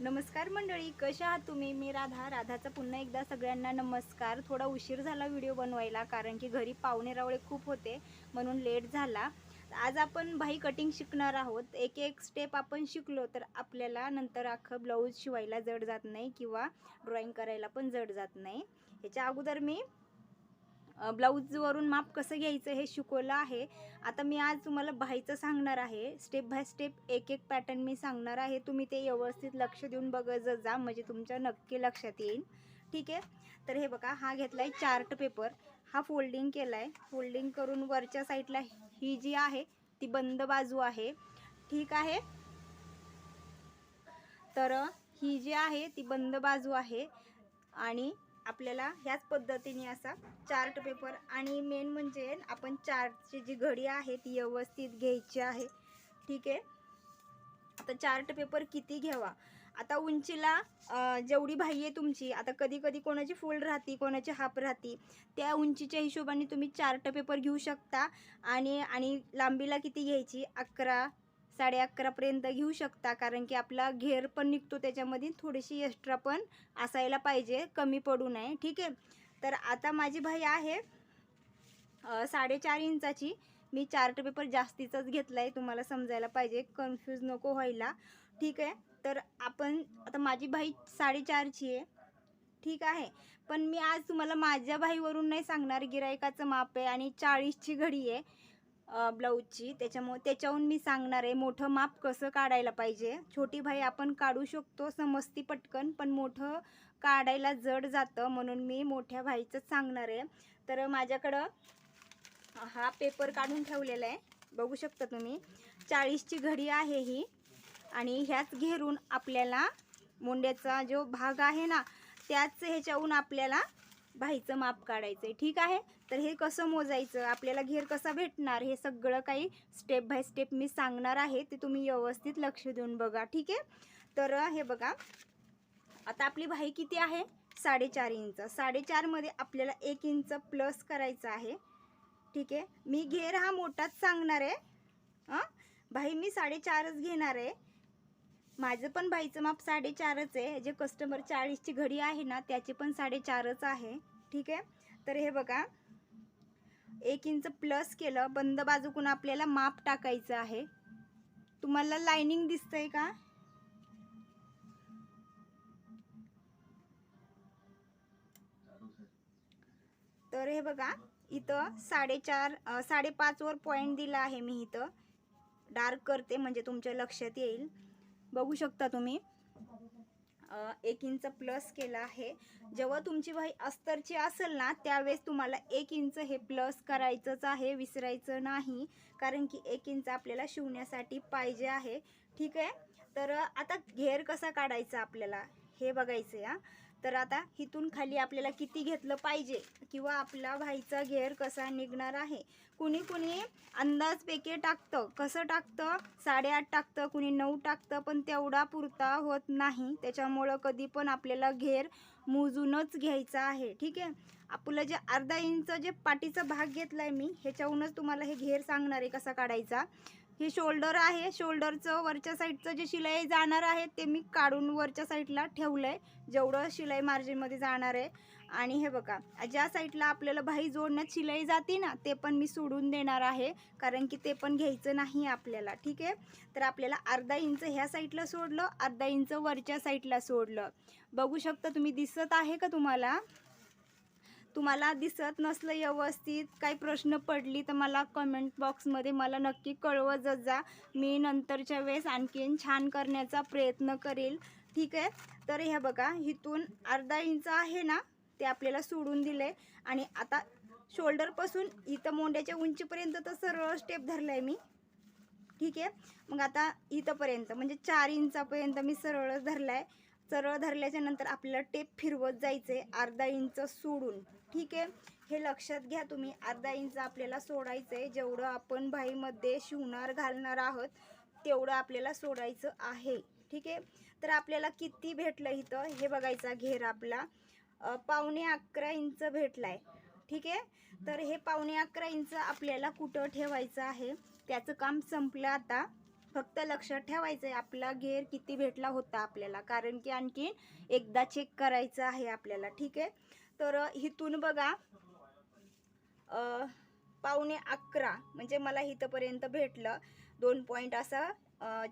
नमस्कार मंडळी कशा आहात तुम्ही? मी राधा. राधाचा पुन्हा एकदा सगळ्यांना नमस्कार. थोडा उशीर झाला व्हिडिओ बनवायला कारण की घरी पाहुणे रावळे खूप होते म्हणून लेट झाला. आज आपण भाई कटिंग शिकणार आहोत. एक एक स्टेप आपण शिकलो तर आपल्याला नंतर अख्खं ब्लाऊज शिवायला जड जात नाही किंवा ड्रॉईंग करायला पण जड जात नाही. ह्याच्या अगोदर मी ब्लाऊजवरून माप कसं घ्यायचं हे शिकवलं आहे. आता मी आज तुम्हाला बाहीचं सांगणार आहे. स्टेप बाय स्टेप एक एक पॅटर्न मी सांगणार आहे. तुम्ही ते व्यवस्थित लक्ष देऊन बघत जा म्हणजे तुमच्या नक्की लक्षात येईल. ठीक आहे? तर हे बघा हा घेतला आहे चार्ट पेपर. हा फोल्डिंग केला आहे फोल्डिंग करून वरच्या साईडला ही जी आहे ती बंद बाजू आहे. ठीक आहे? तर ही जी आहे ती बंद बाजू आहे. आणि आपल्याला ह्याच पद्धतीने असा चार्ट पेपर आणि मेन म्हणजे आपण चार्टची जी घडी आहे ती व्यवस्थित घ्यायची आहे. ठीक आहे? आता चार्ट पेपर किती घ्यावा? आता उंचीला जेवढी भाई आहे तुमची आता कधी कधी कोणाची फुल राहते कोणाची हाफ राहते त्या उंचीच्या हिशोबाने तुम्ही चार्ट पेपर घेऊ शकता आणि आणि लांबीला किती घ्यायची? अकरा साडे अकरापर्यंत घेऊ शकता. कारण की आपला घेर पण निघतो त्याच्यामध्ये. थोडीशी एक्स्ट्रा पण असायला पाहिजे. कमी पडू नये. ठीक आहे? तर आता माझी भाई आहे साडेचार इंचाची. मी चार्ट पेपर जास्तीचाच घेतला आहे तुम्हाला समजायला पाहिजे. कन्फ्यूज नको व्हायला. ठीक आहे? तर आपण आता माझी भाई साडेचारची आहे. ठीक आहे? पण मी आज तुम्हाला माझ्या भाईवरून नाही सांगणार. गिरायकाचं माप आहे आणि चाळीसची घडी आहे. ब्लाऊजची. त्याच्यामुळे त्याच्याहून मी सांगणार आहे मोठं माप कसं काढायला पाहिजे? छोटी भाई आपण काढू शकतो समजती पटकन पण मोठं काढायला जड जातं म्हणून मी मोठ्या भाईचंच सांगणार आहे. तर माझ्याकडं हा पेपर काढून ठेवलेला आहे. बघू शकता तुम्ही. चाळीसची घडी आहे ही आणि ह्याच घेरून आपल्याला मुंड्याचा जो भाग आहे ना त्याच ह्याच्याहून आपल्याला बाहीचं माप काढायचं आहे ठीक आहे? तर हे कसं मोजायचं? आपल्याला घेर कसा भेटणार? हे सगळं काही स्टेप बाय स्टेप मी सांगणार आहे. ते तुम्ही व्यवस्थित लक्ष देऊन बघा. ठीक आहे? तर हे बघा. आता आपली बाही किती आहे? साडेचार इंच. साडेचारमध्ये आपल्याला एक इंच प्लस करायचं आहे. ठीक आहे? मी घेर हा मोठाच सांगणार आहे. हां? भाई मी साडेचारच घेणार आहे. माझं पण बाईचं माप साडेचारच आहे. जे कस्टमर चाळीसची घडी आहे ना त्याची पण साडेचारच आहे. ठीक आहे? तर हे बघा. एक इंच प्लस केलं. बंद बाजूकून आपल्याला माप टाकायचं आहे. तुम्हाला लाइनिंग दिसतंय का? तर हे बघा. इथं साडेचार साडेपाचवर पॉईंट दिला आहे मी इथं. डार्क करते म्हणजे तुमच्या लक्षात येईल. बघू शकता तुम्ही. एक इंच प्लस केला आहे. जेव्हा तुमची बाई अस्तरची असेल ना त्यावेळेस तुम्हाला एक इंच हे प्लस करायचंच आहे विसरायचं नाही. कारण की एक इंच आपल्याला शिवण्यासाठी पाहिजे आहे. ठीक आहे? तर आता घेर कसा काढायचा आपल्याला? हे बघायचं या तर आता इथून खाली आपल्याला किती घेतलं पाहिजे किंवा आपला भाईचा घेर कसा निघणार आहे? कुणी कुणी अंदाज पेके टाकतं. कसं टाकतं? साडेआठ टाकतं कुणी नऊ टाकतं पण तेवढा पुरता होत नाही. त्याच्यामुळं कधी पण आपल्याला घेर मोजूनच घ्यायचा आहे. ठीक आहे? आपलं जे अर्धा इंच जे पाठीचा भाग घेतला आहे मी ह्याच्याहूनच तुम्हाला हे घेर सांगणार आहे कसा काढायचा. हे शोल्डर आहे. शोल्डरचं वरच्या साईडचं जे शिलाई जाणार आहे ते मी काढून वरच्या साईडला ठेवलं आहे जेवढं शिलाई मार्जिनमध्ये जाणार आहे. आणि हे बघा ज्या साईडला आपल्याला भाई जोडण्यात शिलाई जाते ना ते पण मी सोडून देणार आहे. कारण की ते पण घ्यायचं नाही आपल्याला ठीक आहे? तर आपल्याला अर्धा इंच ह्या साईडला सोडलं अर्धा इंच वरच्या साईडला सोडलं. बघू शकता तुम्ही दिसत आहे का तुम्हाला? तुम्हाला दिसत नसलं व्यवस्थित काही प्रश्न पडली तर मला कमेंट बॉक्समध्ये मला नक्की कळवत जा मी नंतरच्या वेळेस आणखीन छान करण्याचा प्रयत्न करेल. ठीक आहे? तर हे बघा इथून अर्धा इंच आहे ना ते आपल्याला सोडून दिले आणि आता शोल्डरपासून इथं मोंड्याच्या उंचीपर्यंत तर सरळ स्टेप धरलं आहे मी. ठीक आहे? मग आता इथंपर्यंत म्हणजे चार इंचापर्यंत मी सरळच धरला आहे सरळ धरल्याच्या नंतर आपल्याला टेप फिरवत जायचं आहे अर्धा इंच सोडून. ठीक आहे? हे लक्षात घ्या तुम्ही. अर्धा इंच आपल्याला सोडायचं आहे जेवढं आपण बाईमध्ये शिवणार घालणार आहोत तेवढं आपल्याला सोडायचं आहे. ठीक आहे? तर आपल्याला किती भेटलं इथं? हे बघायचा घेर आपला. पावणे अकरा इंच भेटला आहे ठीक आहे? तर हे पावणे अकरा इंच आपल्याला कुठं ठेवायचं आहे? त्याचं काम संपलं आता. फक्त लक्षात ठेवायचं आहे आपला घेर किती भेटला होता आपल्याला. कारण की आणखी एकदा चेक करायचं आहे आपल्याला ठीक आहे? तर इथून बघा पावणे अकरा म्हणजे मला इथंपर्यंत भेटलं. दोन पॉईंट असा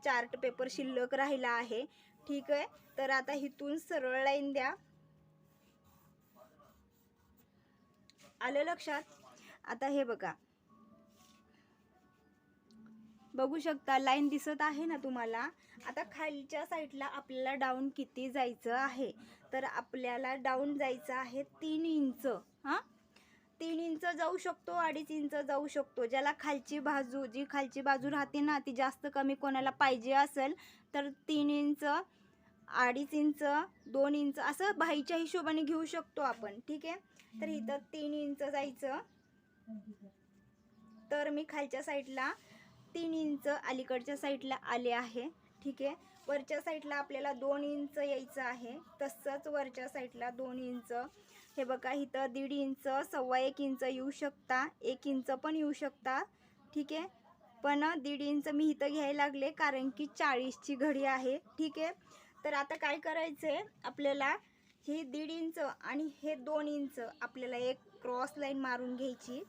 चार्ट पेपर शिल्लक राहिला आहे ठीक आहे? तर आता इथून सरळ लाईन द्या. आलं लक्षात? आता हे बघा बघू शकता लाईन दिसत आहे ना तुम्हाला? आता खालच्या साईडला आपल्याला डाऊन किती जायचं आहे? तर आपल्याला डाऊन जायचं आहे तीन इंच हां? तीन इंच जाऊ शकतो अडीच इंच जाऊ शकतो. ज्याला खालची बाजू जी खालची बाजू राहते ना ती जास्त कमी कोणाला पाहिजे असेल तर तीन इंच अडीच इंच दोन इंच असं भाईच्या हिशोबाने घेऊ शकतो आपण. ठीक आहे? तर इथं तीन इंच जायचं. तर मी खालच्या साईडला तीन इंच अलीकडच्या साईडला आले आहे. ठीक आहे. वरच्या साईडला आपल्याला दोन इंच यायचं आहे. तसंच वरच्या साईडला दोन इंच. हे बघा इथं दीड इंच सव्वा एक इंच येऊ शकता. एक इंच पण येऊ शकता. ठीक आहे. पण दीड इंच मी इथं घ्यायला लागले कारण की चाळीसची घडी आहे. ठीक आहे. तर आता काय करायचं आहे आपल्याला हे दीड इंच आणि हे दोन इंच आपल्याला एक क्रॉस लाईन मारून घ्यायची.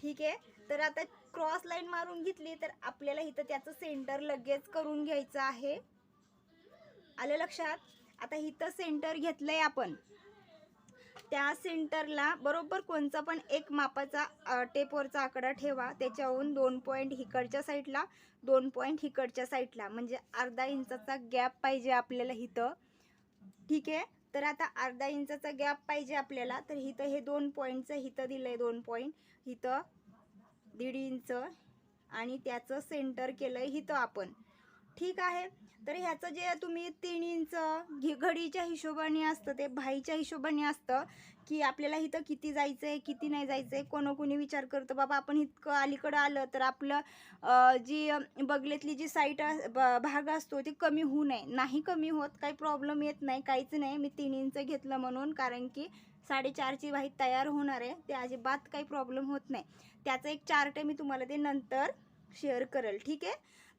ठीक आहे. तर आता क्रॉस लाईन मारून घेतली तर आपल्याला इथं त्याचं सेंटर लगेच करून घ्यायचं आहे. आलं लक्षात? आता इथं सेंटर घेतलंय आपण. त्या सेंटरला बरोबर कोणचा पण एक मापाचा टेपवरचा आकडा ठेवा. त्याच्याहून दोन पॉईंट इकडच्या साईडला दोन पॉईंट इकडच्या साईडला. म्हणजे अर्धा इंचाचा गॅप पाहिजे आपल्याला इथं. ठीक आहे? तर आता अर्धा इंचाचा गॅप पाहिजे आपल्याला. तर इथं हे दोन पॉईंटचं हिथं दिलं आहे दोन पॉईंट. इथं दीड इंच आणि त्याचं सेंटर केलं आहे इथं आपण. ठीक आहे? तर ह्याचं जे तुम्ही तीन इंच घे घडीच्या हिशोबाने असतं ते भाईच्या हिशोबाने असतं की आपल्याला इथं किती जायचं आहे किती नाही जायचं आहे कोणी कोणी विचार करतं बाबा आपण इतकं अलीकडं आलं तर आपलं जी बगलेतली जी साईट भाग असतो ती कमी होऊ नये. नाही कमी होत काही प्रॉब्लेम येत नाही काहीच नाही. मी तीन इंच घेतलं म्हणून कारण की साडेचारची वाहीत तयार होणार आहे. ते अजिबात काही प्रॉब्लेम होत नाही. त्याचं एक चार्ट आहे मी तुम्हाला ते नंतर शेअर करेल. ठीक आहे?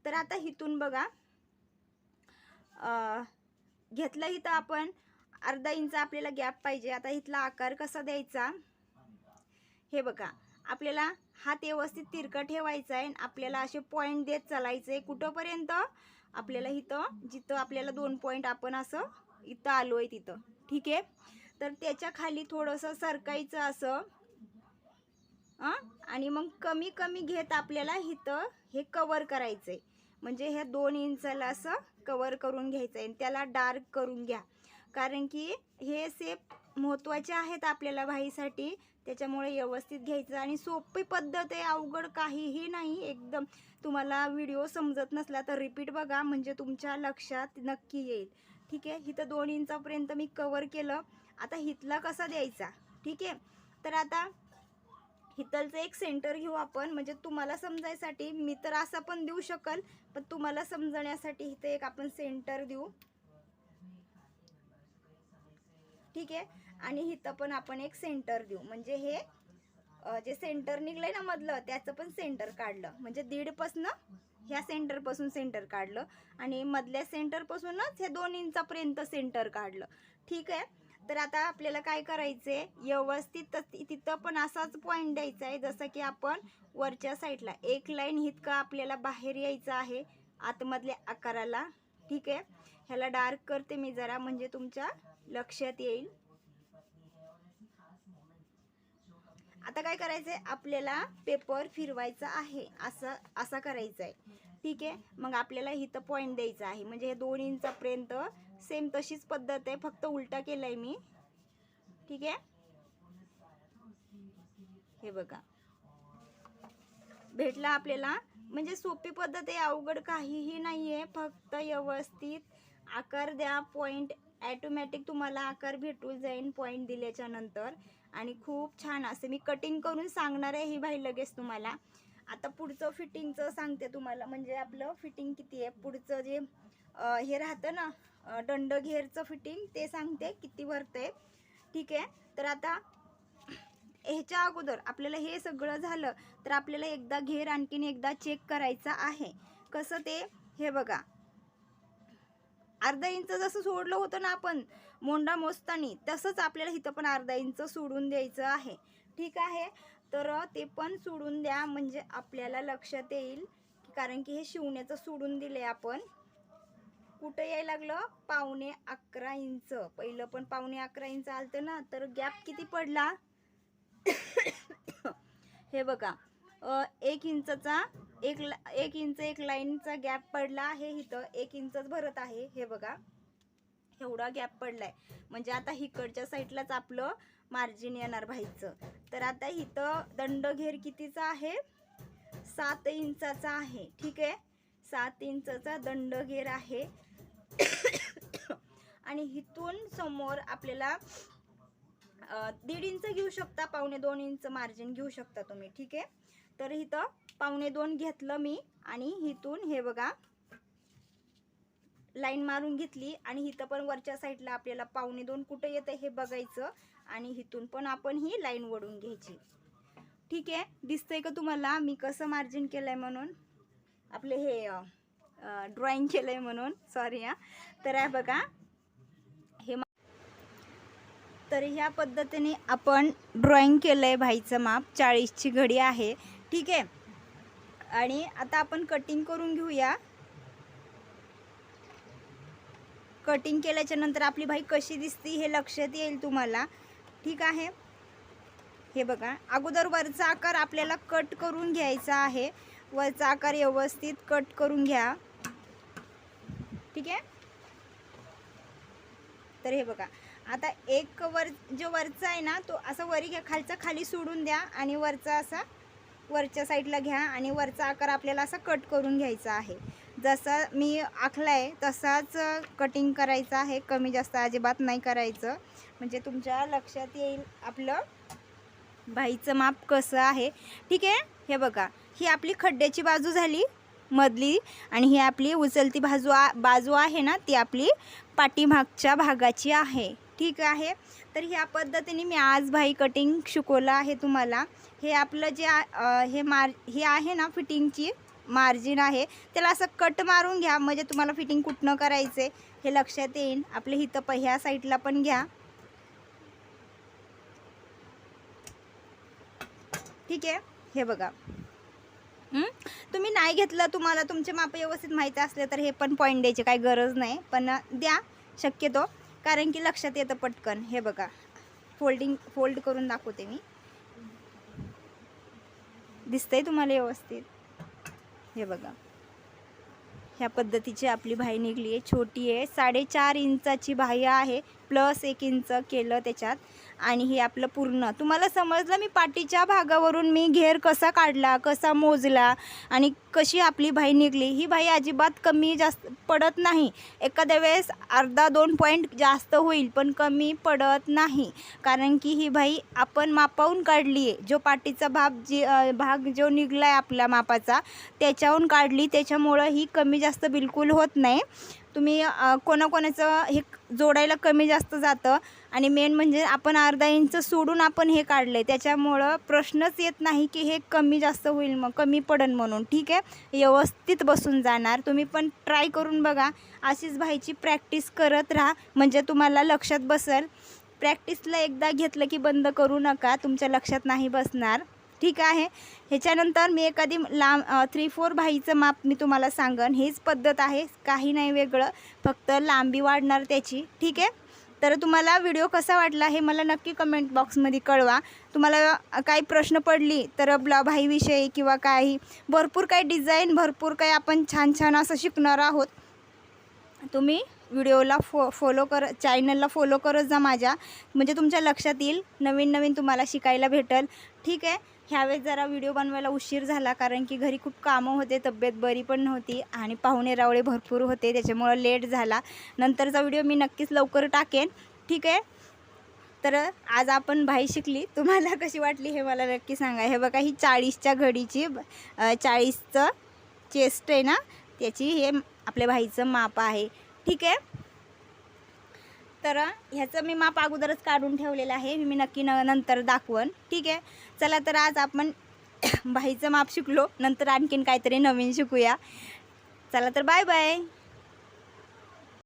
तर आता इथून बघा. घेतलं इथं आपण. अर्धा इंच आपल्याला गॅप पाहिजे. आता इथला आकार कसा द्यायचा? हे बघा. आपल्याला हात व्यवस्थित तिरकं ठेवायचा आहे. आणि आपल्याला असे पॉईंट देत चालायचं आहे. कुठंपर्यंत? आपल्याला इथं जिथं आपल्याला दोन पॉईंट आपण असं इथं आलो आहे तिथं. ठीक आहे? तर त्याच्याखाली थोडंसं सरकायचं असं. हां आणि मग कमी कमी घेत आपल्याला इथं हे कवर करायचं आहे म्हणजे हे दोन इंचाला असं कवर करून घ्यायचं आहे त्याला डार्क करून घ्या. कारण की हे सेप महत्त्वाचे आहेत आपल्याला भाईसाठी त्याच्यामुळे व्यवस्थित घ्यायचं. आणि सोपी पद्धत आहे अवघड काहीही नाही. एकदम तुम्हाला व्हिडिओ समजत नसला तर रिपीट बघा. म्हणजे तुमच्या लक्षात नक्की येईल. ठीक आहे? इथं दोन इंचापर्यंत मी कवर केलं. आता हितला कसा द्यायचा? ठीक आहे? तर आता हितलचं एक सेंटर घेऊ आपण. म्हणजे तुम्हाला समजायसाठी मी तर असा पण देऊ शकल पण तुम्हाला समजण्यासाठी इथे एक आपण सेंटर देऊ. ठीक आहे? आणि इथं पण आपण एक सेंटर देऊ. म्हणजे हे जे सेंटर निघलंय ना मधलं त्याचं पण सेंटर काढलं. म्हणजे दीडपासनं ह्या सेंटरपासून सेंटर काढलं. आणि मधल्या सेंटरपासूनच हे दोन इंचापर्यंत सेंटर काढलं. ठीक आहे? तर आता आपल्याला काय करायचं आहे व्यवस्थित तिथं पण असाच पॉईंट द्यायचा आहे जसं की आपण वरच्या साईडला एक लाईन इतकं आपल्याला बाहेर यायचं आहे आतमधल्या आकाराला. ठीक आहे? ह्याला डार्क करते मी जरा म्हणजे तुमच्या लक्षात येईल. आता काय करायचं आहे आपल्याला पेपर फिरवायचा आहे असं असा करायचा आहे ठीक आहे? मग आपल्याला इथं पॉईंट द्यायचा आहे. म्हणजे हे दोन इंचापर्यंत सेम तशीच पद्धत आहे फक्त उलटा केलाय मी. ठीक आहे? हे बघा. भेटला आपल्याला. म्हणजे सोपी पद्धत आहे अवघड काहीही नाही आहे फक्त व्यवस्थित आकार द्या पॉईंट ॲटोमॅटिक तुम्हाला आकार भेटून जाईन पॉईंट दिल्याच्या नंतर. आणि खूप छान असं मी कटिंग करून सांगणार आहे ही बाई लगेच तुम्हाला. आता पुढचं फिटिंगचं सांगते तुम्हाला. म्हणजे आपलं फिटिंग किती आहे? पुढचं जे हे राहतं ना दंड घेरचं फिटिंग ते सांगते किती भरते. ठीक आहे? तर आता ह्याच्या अगोदर आपल्याला हे सगळं झालं तर आपल्याला एकदा घेर आणखीन एकदा चेक करायचा आहे. कसं ते? हे बघा. अर्धा इंच जसं सोडलं होतं ना आपण मोंडा मोजतानी तसंच आपल्याला इथं पण अर्धा इंच सोडून द्यायचं आहे. ठीक आहे? तर ते पण सोडून द्या म्हणजे आपल्याला लक्षात येईल की कारण की हे शिवण्याचं सोडून दिले आपण. कुठं यायला लागलं? पावणे अकरा इंच. पहिलं पण पावणे अकरा इंच आलतं ना तर गॅप किती पडला? हे बघा एक इंचचा एक ला- एक इंच एक लाईनचा गॅप पडला आहे इथं. एक इंचच भरत आहे हे बघा. एवढा गॅप पडलाय. म्हणजे आता हिकडच्या साईडलाच आपलं मार्जिन येणार व्हायचं तर आता इथं दंडघेर कितीचा आहे? सात इंचाचा आहे. ठीक आहे? सात इंचाचा दंडघेर आहे. आणि इथून समोर आपल्याला दीड इंच घेऊ शकता पावणे दोन इंच मार्जिन घेऊ शकता तुम्ही ठीक आहे? तर इथं पावणे दोन घेतलं मी आणि इथून हे बघा लाईन मारून घेतली आणि इथं पण वरच्या साईडला आपल्याला पावणे दोन कुठं येतं हे बघायचं आणि इथून पण आपण ही लाईन वडून घ्यायची. ठीक आहे? दिसतंय का तुम्हाला? मी कसं मार्जिन केलंय म्हणून? आपले हे ड्रॉइंग केलंय म्हणून. सॉरी हा. तर आहे बघा तर ह्या पद्धतीने आपण ड्रॉइंग आहे भाईचं माप चाळीसची घडी आहे. ठीक आहे? आणि आता आपण कटिंग करून घेऊया. कटिंग केल्याच्यानंतर आपली भाई कशी दिसती हे लक्षात येईल तुम्हाला. ठीक आहे? हे बघा अगोदर वरचा आकार आपल्याला कट करून घ्यायचा आहे. वरचा आकार व्यवस्थित कट करून घ्या. ठीक आहे? तर हे बघा आता एक वर जो वरचा आहे ना तो असा वरी घ्या खालचा खाली सोडून द्या आणि वरचा असा वरच्या साईडला घ्या आणि वरचा आकार आपल्याला असा कट करून घ्यायचा आहे. जसा मी आखला आहे तसाच कटिंग करायचं आहे. कमी जास्त अजिबात नाही करायचं. म्हणजे तुमच्या लक्षात येईल आपलं बाईचं माप कसं आहे. ठीक आहे? हे बघा. ही आपली खड्ड्याची बाजू झाली मधली आणि ही आपली उचलती बाजू आ बाजू आहे ना ती आपली पाठीमागच्या भागाची आहे. ठीक आहे. तर ह्या पद्धतीने मी आज भाई कटिंग शिकवलं आहे तुम्हाला. हे आपलं जे हे मार हे आहे ना फिटिंगची मार्जिन आहे. त्याला असं कट मारून घ्या. म्हणजे तुम्हाला फिटिंग कुठनं करायचे हे लक्षात येईल आपले इथं प ह्या साईडला पण घ्या. ठीक आहे? हे बघा. तुम्ही नाही घेतलं तुम्हाला. तुमचे माप व्यवस्थित माहिती असले तर हे पण पॉईंट द्यायची काही गरज नाही. पण द्या. शक्यतो. कारण की लक्षात येतं पटकन. हे बघा. फोल्डिंग फोल्ड करून दाखवते मी. दिसतंय तुम्हाला व्यवस्थित? हे बघा. ह्या पद्धतीची आपली भाई निघली आहे छोटी आहे साडेचार इंचाची बाह्य आहे. प्लस एक इंच केलं त्याच्यात. आणि हे आपलं पूर्ण. तुम्हाला समजलं मी पाठीच्या भागावरून मी घेर कसा काढला कसा मोजला आणि कशी आपली भाई निघली? ही भाई अजिबात कमी जास्त पडत नाही. एखाद्या वेळेस अर्धा दोन पॉईंट जास्त होईल पण कमी पडत नाही. कारण की ही भाई आपण मापावून काढली आहे. जो पाठीचा भाग जी भाग जो निघला आहे आपल्या मापाचा त्याच्याहून काढली. त्याच्यामुळं ही कमी जास्त बिलकुल होत नाही. तुम्ही कोणाकोणाचं हे जोडायला कमी जास्त जातं. आणि मेन म्हणजे आपण अर्धा इंच सोडून आपण हे काढले त्याच्यामुळं प्रश्नच येत नाही की हे कमी जास्त होईल मग कमी पडन म्हणून. ठीक आहे? व्यवस्थित बसून जाणार. तुम्ही पण ट्राय करून बघा. अशीच भाईची प्रॅक्टिस करत राहा. म्हणजे तुम्हाला लक्षात बसेल. प्रॅक्टिसला एकदा घेतलं की बंद करू नका. तुमच्या लक्षात नाही बसणार. ठीक आहे? ह्याच्यानंतर मी एखादी लांब थ्री फोर भाईचं माप मी तुम्हाला सांगन. हीच पद्धत आहे. काही नाही वेगळं. फक्त लांबी वाढणार त्याची. ठीक आहे? तर तुम्हाला व्हिडिओ कसा वाटला हे मला नक्की कमेंट बॉक्समध्ये कळवा. तुम्हाला काही प्रश्न पडली तर ब्ला भाईविषयी किंवा काही भरपूर काही डिझाईन भरपूर काही आपण छान छान असं शिकणार आहोत. तुम्ही व्हिडिओला फो फॉलो कर चॅनलला फॉलो करत जा माझ्या. म्हणजे तुमच्या लक्षात येईल नवीन नवीन तुम्हाला शिकायला भेटेल. ठीक आहे? ह्यावेळेस जरा व्हिडिओ बनवायला उशीर झाला कारण की घरी खूप कामं होते तब्येत बरी पण नव्हती आणि पाहुणे रावळे भरपूर होते त्याच्यामुळं लेट झाला. नंतरचा व्हिडिओ मी नक्कीच लवकर टाकेन. ठीक आहे? तर आज आपण भाई शिकली. तुम्हाला कशी वाटली हे मला नक्की सांगा. हे बघा ही चाळीसच्या घडीची चाळीसचं चेस्ट आहे ना? त्याची हे आपल्या भाईचं माप आहे. ठीक आहे? तर ह्याचं मी माप अगोदरच काढून ठेवलेलं आहे. मी नक्की न नंतर दाखवन. ठीक आहे? चला तर आज आपण भाईचं माप शिकलो. नंतर आणखीन काहीतरी नवीन शिकूया. चला तर बाय बाय.